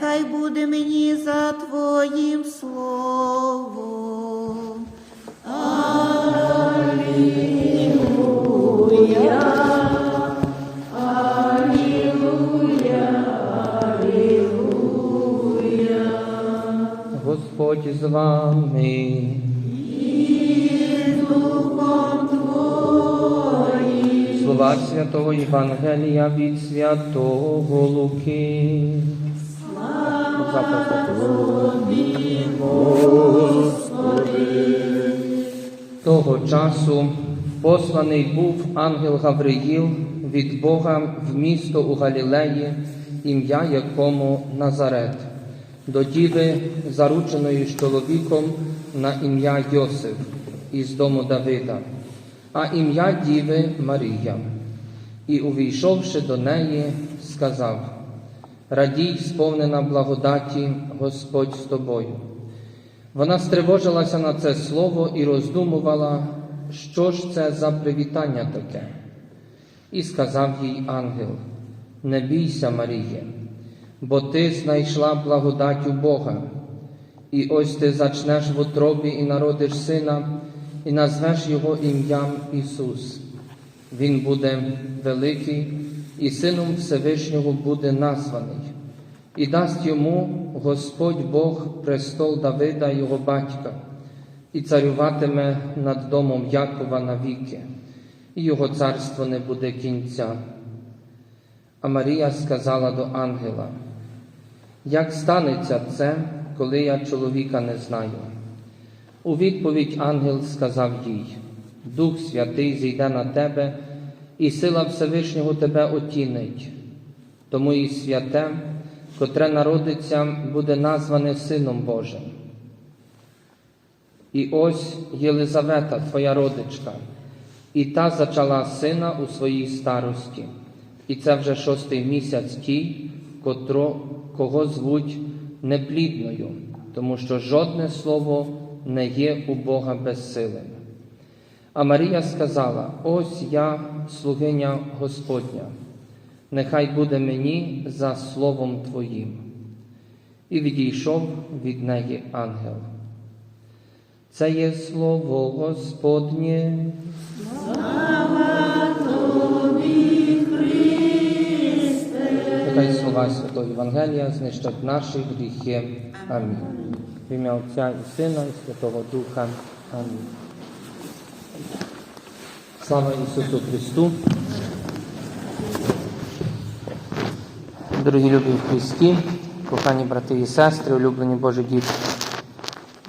нехай буде мені за Твоїм словом. Алілуя, Алілуя, Алілуя. Господь з вами. Слова святого Євангелія від святого Луки. Того часу посланий був ангел Гавриїл від Бога в місто у Галілеї, ім'я якому Назарет, до діви, зарученої з чоловіком на ім'я Йосиф із дому Давида, а ім'я діви Марія. І, увійшовши до неї, сказав: Радій, сповнена благодаті, Господь з тобою. Вона стривожилася на це слово і роздумувала, що ж це за привітання таке. І сказав їй ангел: Не бійся, Маріє, бо ти знайшла благодать у Бога, і ось ти зачнеш в утробі і народиш сина, і назвеш його ім'ям Ісус. Він буде великий, і сином Всевишнього буде названий, і дасть йому Господь Бог престол Давида, його батька, і царюватиме над домом Якова навіки, і його царство не буде кінця. А Марія сказала до ангела: Як станеться це, коли я чоловіка не знаю? У відповідь ангел сказав їй: Дух Святий зійде на тебе, і сила Всевишнього тебе отінить, тому і святе, котре народиться, буде назване Сином Божим. І ось Єлизавета, твоя родичка, і та зачала сина у своїй старості, і це вже шостий місяць тій, котро, кого звуть неплідною, тому що жодне слово не є у Бога безсилим. А Марія сказала: Ось я, слугиня Господня, нехай буде мені за словом Твоїм. І відійшов від неї ангел. Це є слово Господнє. Нехай слова Святого Євангелія знищать наші гріхи. Амінь. В ім'я Отця і Сина, і Святого Духа. Амінь. Слава Ісусу Христу. Дорогі любі в Христі, кохані брати і сестри, улюблені Божі діти.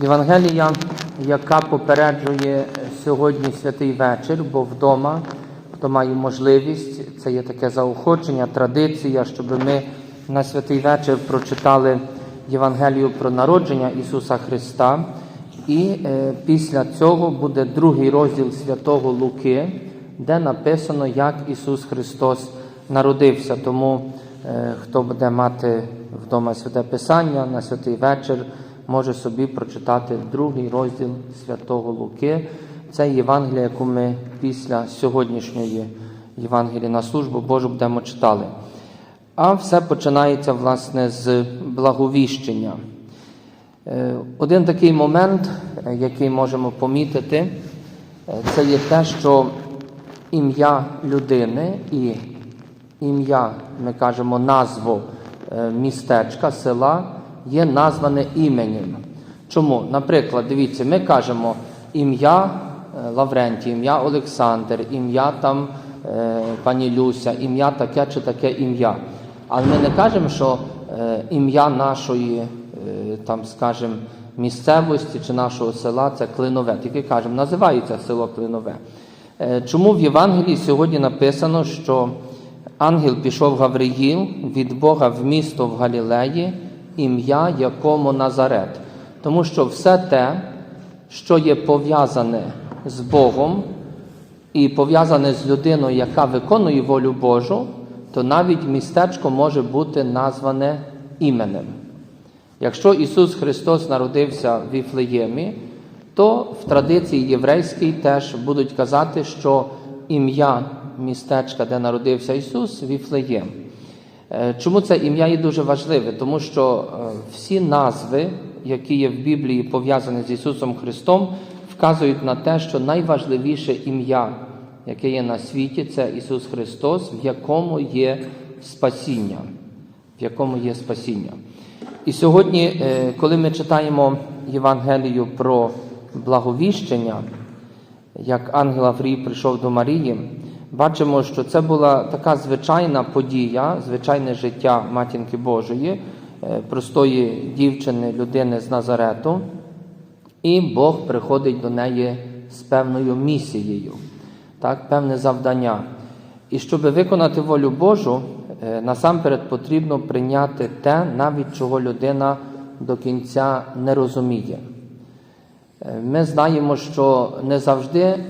Євангелія, яка попереджує сьогодні святий вечір, бо вдома, хто має можливість, це є таке заохочення, традиція, щоб ми на святий вечір прочитали Євангелію про народження Ісуса Христа. І е, після цього буде другий розділ святого Луки, де написано, як Ісус Христос народився. Тому е, хто буде мати вдома святе Писання на святий вечір, може собі прочитати другий розділ святого Луки. Це Євангелія, яку ми після сьогоднішньої Євангелії на службу Божу будемо читали. А все починається власне з благовіщення. Е, Один такий момент, е, який можемо помітити, е, це є те, що ім'я людини і ім'я, ми кажемо, назву містечка, села є назване іменем. Чому? Наприклад, дивіться, ми кажемо ім'я Лаврентій, ім'я Олександр, ім'я там пані Люся, ім'я таке чи таке ім'я. Але ми не кажемо, що ім'я нашої, там, скажімо, місцевості чи нашого села це Клинове. Тільки кажемо, називається село Клинове. Е, Чому в Євангелії сьогодні написано, що ангел пішов Гавриїл від Бога в місто в Галілеї, ім'я якому Назарет? Тому що все те, що є пов'язане з Богом і пов'язане з людиною, яка виконує волю Божу, то навіть містечко може бути назване іменем. Якщо Ісус Христос народився в Віфлеємі, то в традиції єврейській теж будуть казати, що ім'я містечка, де народився Ісус, Віфлеєм. Е, Чому це ім'я є дуже важливе? Тому що е, всі назви, які є в Біблії пов'язані з Ісусом Христом, вказують на те, що найважливіше ім'я, яке є на світі, це Ісус Христос, в якому є спасіння. В якому є спасіння. І сьогодні, е, коли ми читаємо Євангелію про благовіщення, як ангел Аврій прийшов до Марії, бачимо, що це була така звичайна подія, звичайне життя матінки Божої, е, простої дівчини, людини з Назарету, і Бог приходить до неї з певною місією, так, певне завдання. І щоб виконати волю Божу, насамперед потрібно прийняти те, навіть чого людина до кінця не розуміє. Е, Ми знаємо, що не завжди, е,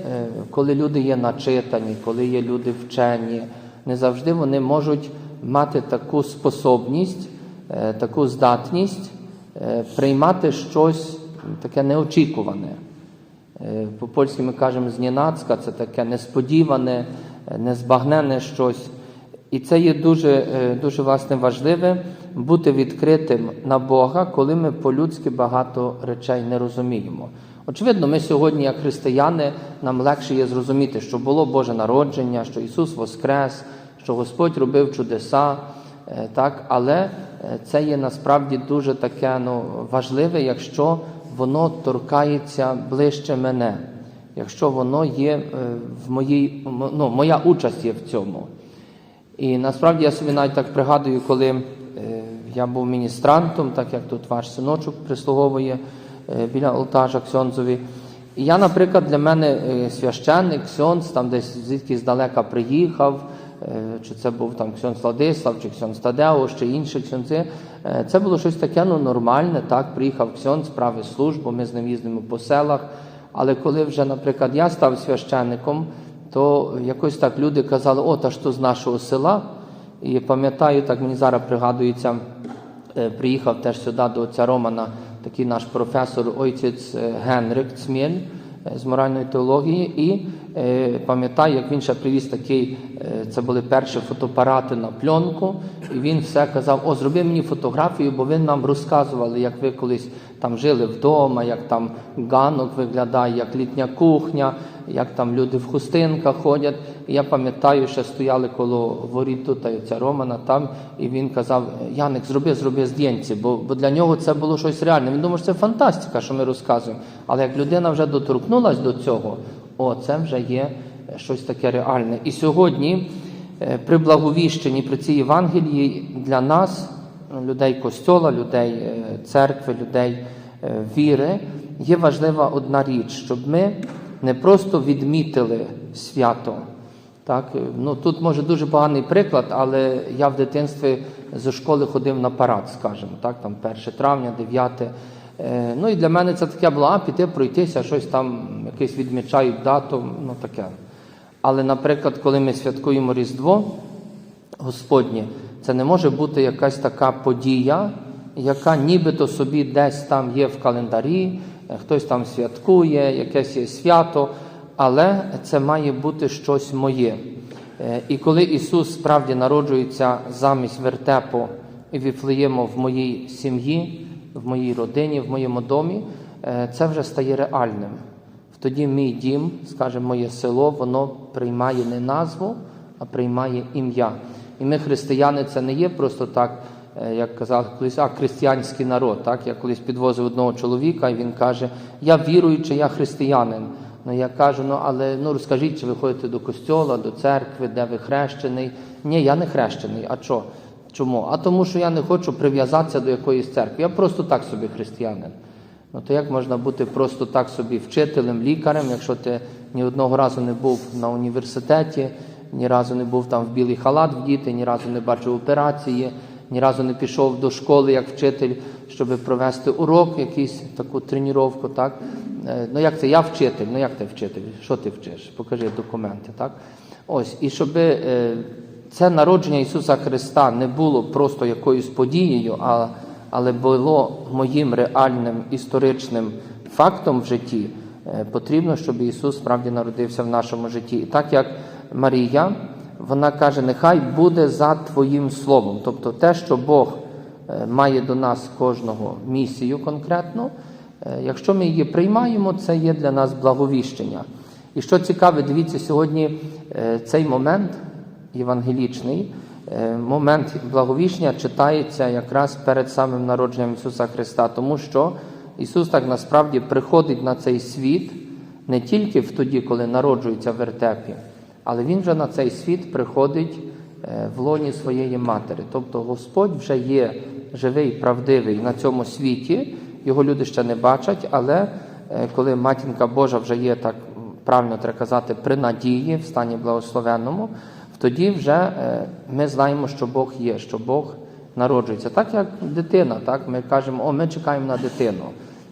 коли люди є начитані, коли є люди вчені, не завжди вони можуть мати таку способність, е, таку здатність е, приймати щось таке неочікуване. Е, По-польськи ми кажемо знінацька, це таке несподіване, е, незбагнене щось. І це є дуже, е, дуже власне важливе бути відкритим на Бога, коли ми по-людськи багато речей не розуміємо. Очевидно, ми сьогодні, як християни, нам легше є зрозуміти, що було Боже народження, що Ісус Воскрес, що Господь робив чудеса, е, так? але е, це є насправді дуже таке ну, важливе, якщо воно торкається ближче мене, якщо воно є в моїй, ну, моя участь є в цьому. І насправді я собі навіть так пригадую, коли е, я був міністрантом, так як тут ваш синочок прислуговує е, біля Алтажа Ксьонзові. І я, наприклад, для мене е, священник, Ксьонз, там десь звідки здалека приїхав, чи це був там Ксьонз Владислав, чи Ксьонз Тадеуш, чи інші ксьонзи. Це було щось таке ну, нормальне, так, приїхав Ксьонз, справи службу, ми з ним їздимо по селах. Але коли вже, наприклад, я став священником, то якось так люди казали, о, та ж то з нашого села. І пам'ятаю, так мені зараз пригадується, е, приїхав теж сюди до отця Романа такий наш професор отець е, Генрик Цмєль е, з моральної теології, і пам'ятаю, як він ще привіз такий, е, це були перші фотоапарати на пленку, і він все казав: О, зроби мені фотографію, бо ви нам розказували, як ви колись там жили вдома, як там ганок виглядає, як літня кухня, як там люди в хустинках ходять. І я пам'ятаю, ще стояли коло воріт тут, ця Романа там, і він казав: Яник, зроби, зроби здєнці, бо, бо для нього це було щось реальне. Він думав, що це фантастика, що ми розказуємо. Але як людина вже доторкнулась до цього, о, це вже є щось таке реальне. І сьогодні, е, при благовіщенні, при цій Євангелії для нас, людей костьола, людей е, церкви, людей е, віри, є важлива одна річ, щоб ми не просто відмітили свято. Так, ну тут може дуже поганий приклад, але я в дитинстві зі школи ходив на парад, скажімо, так, там 1 травня, 9. Е, ну і для мене це таке було, а піти пройтися, щось там якесь відмічають дату, ну таке. Але, наприклад, коли ми святкуємо Різдво Господнє, це не може бути якась така подія, яка нібито собі десь там є в календарі, е, хтось там святкує, якесь є свято, але це має бути щось моє. Е, І коли Ісус справді народжується замість вертепу і Віфлеєму в моїй сім'ї, в моїй родині, в моєму домі, е, це вже стає реальним. Тоді мій дім, скажімо, моє село, воно приймає не назву, а приймає ім'я. І ми, християни, це не є просто так, е, як казав колись, а християнський народ. Так? Я колись підвозив одного чоловіка, і він каже: Я віруючий, я християнин. Ну я кажу, ну але ну розкажіть, чи ви ходите до костьола, до церкви, де ви хрещений? Ні, я не хрещений. А що? Чому? А тому, що я не хочу прив'язатися до якоїсь церкви. Я просто так собі християнин. Ну то як можна бути просто так собі вчителем, лікарем, якщо ти ні одного разу не був на університеті, ні разу не був там в білий халат вдіти, ні разу не бачив операції, ні разу не пішов до школи як вчитель, щоб провести урок, якийсь таку тренування, так? Е, Ну як це? Я вчитель, ну як ти вчитель? Що ти вчиш? Покажи документи, так? Ось, і щоб е, це народження Ісуса Христа не було просто якоюсь подією, а але було моїм реальним історичним фактом в житті, е, потрібно, щоб Ісус справді народився в нашому житті. І так як Марія, вона каже, нехай буде за Твоїм словом. Тобто те, що Бог е, має до нас кожного місію конкретну, е, якщо ми її приймаємо, це є для нас благовіщення. І що цікаве, дивіться, сьогодні цей момент євангелічний. Е, Момент благовіщення читається якраз перед самим народженням Ісуса Христа, тому що Ісус так насправді приходить на цей світ не тільки в тоді, коли народжується в вертепі, але Він вже на цей світ приходить е, в лоні своєї матері. Тобто Господь вже є живий, правдивий на цьому світі. Його люди ще не бачать, але е, коли матінка Божа вже є так правильно треба казати, при надії, в стані благословенному, тоді вже е, ми знаємо, що Бог є, що Бог народжується. Так як дитина, так ми кажемо, о, ми чекаємо на дитину.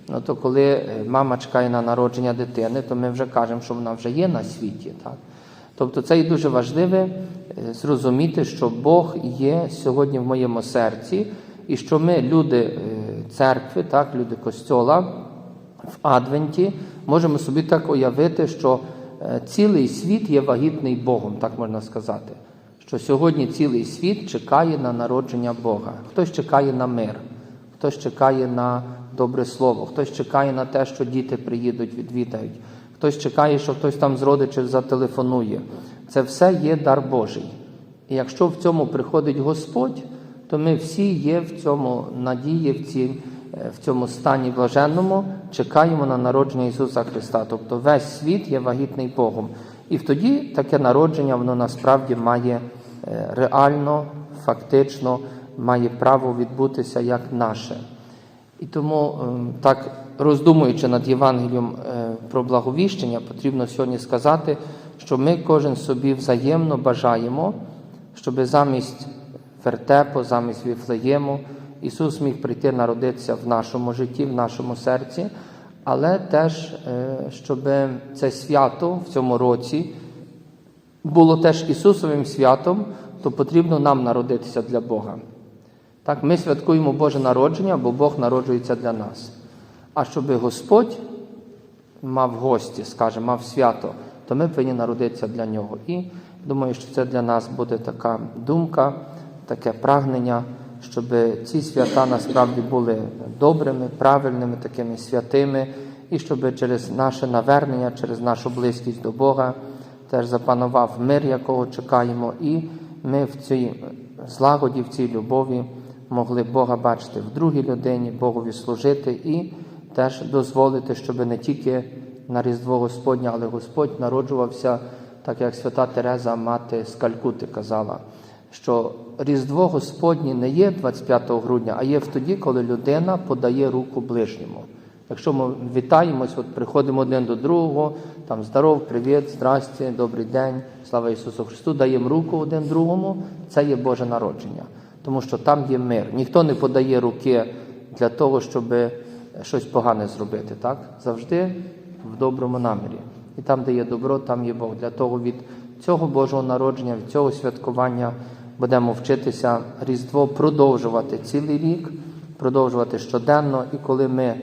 Ну то коли е, мама чекає на народження дитини, то ми вже кажемо, що вона вже є на світі. Так? Тобто це і дуже важливо е, зрозуміти, що Бог є сьогодні в моєму серці, і що ми, люди церкви, так, люди костьола, в Адвенті можемо собі так уявити, що цілий світ є вагітний Богом, так можна сказати. Що сьогодні цілий світ чекає на народження Бога. Хтось чекає на мир, хтось чекає на добре слово, хтось чекає на те, що діти приїдуть, відвідають, хтось чекає, що хтось там з родичів зателефонує. Це все є дар Божий. І якщо в цьому приходить Господь, то ми всі є в цьому надії, в, ці, е, в цьому стані блаженному, чекаємо на народження Ісуса Христа. Тобто весь світ є вагітний Богом. І тоді таке народження, воно насправді має е, реально, фактично, має право відбутися як наше. І тому, ем, так роздумуючи над Євангелієм е, про благовіщення, потрібно сьогодні сказати, що ми кожен собі взаємно бажаємо, щоб замість вертепу, замість Віфлеєму Ісус міг прийти народитися в нашому житті, в нашому серці, але теж, е, щоб це свято в цьому році було теж Ісусовим святом, то потрібно нам народитися для Бога. Так, ми святкуємо Боже народження, бо Бог народжується для нас. А щоб Господь мав гості, скаже, мав свято, то ми повинні народитися для нього. І думаю, що це для нас буде така думка, таке прагнення, щоб ці свята насправді були добрими, правильними, такими святими, і щоб через наше навернення, через нашу близькість до Бога теж запанував мир, якого чекаємо, і ми в цій злагоді, в цій любові могли Бога бачити в другій людині, Богові служити і теж дозволити, щоб не тільки на Різдво Господнє, але Господь народжувався, так як свята Тереза, мати з Калькути казала, що Різдво Господнє не є 25 грудня, а є в тоді, коли людина подає руку ближньому. Якщо ми вітаємось, от приходимо один до другого, там здоров, привіт, здрасте, добрий день, слава Ісусу Христу, даємо руку один другому, це є Боже народження, тому що там є мир. Ніхто не подає руки для того, щоб щось погане зробити. так? Завжди в доброму намірі. І там, де є добро, там є Бог. Для того від цього Божого народження, від цього святкування будемо вчитися Різдво продовжувати цілий рік, продовжувати щоденно, і коли ми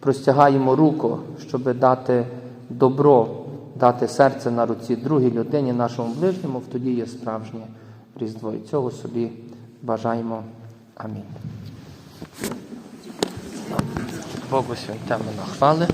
простягаємо руку, щоб дати добро, дати серце на руці другій людині, нашому ближньому, тоді є справжнє Різдво. І цього собі бажаємо. Амінь. Богу святемо на хвали.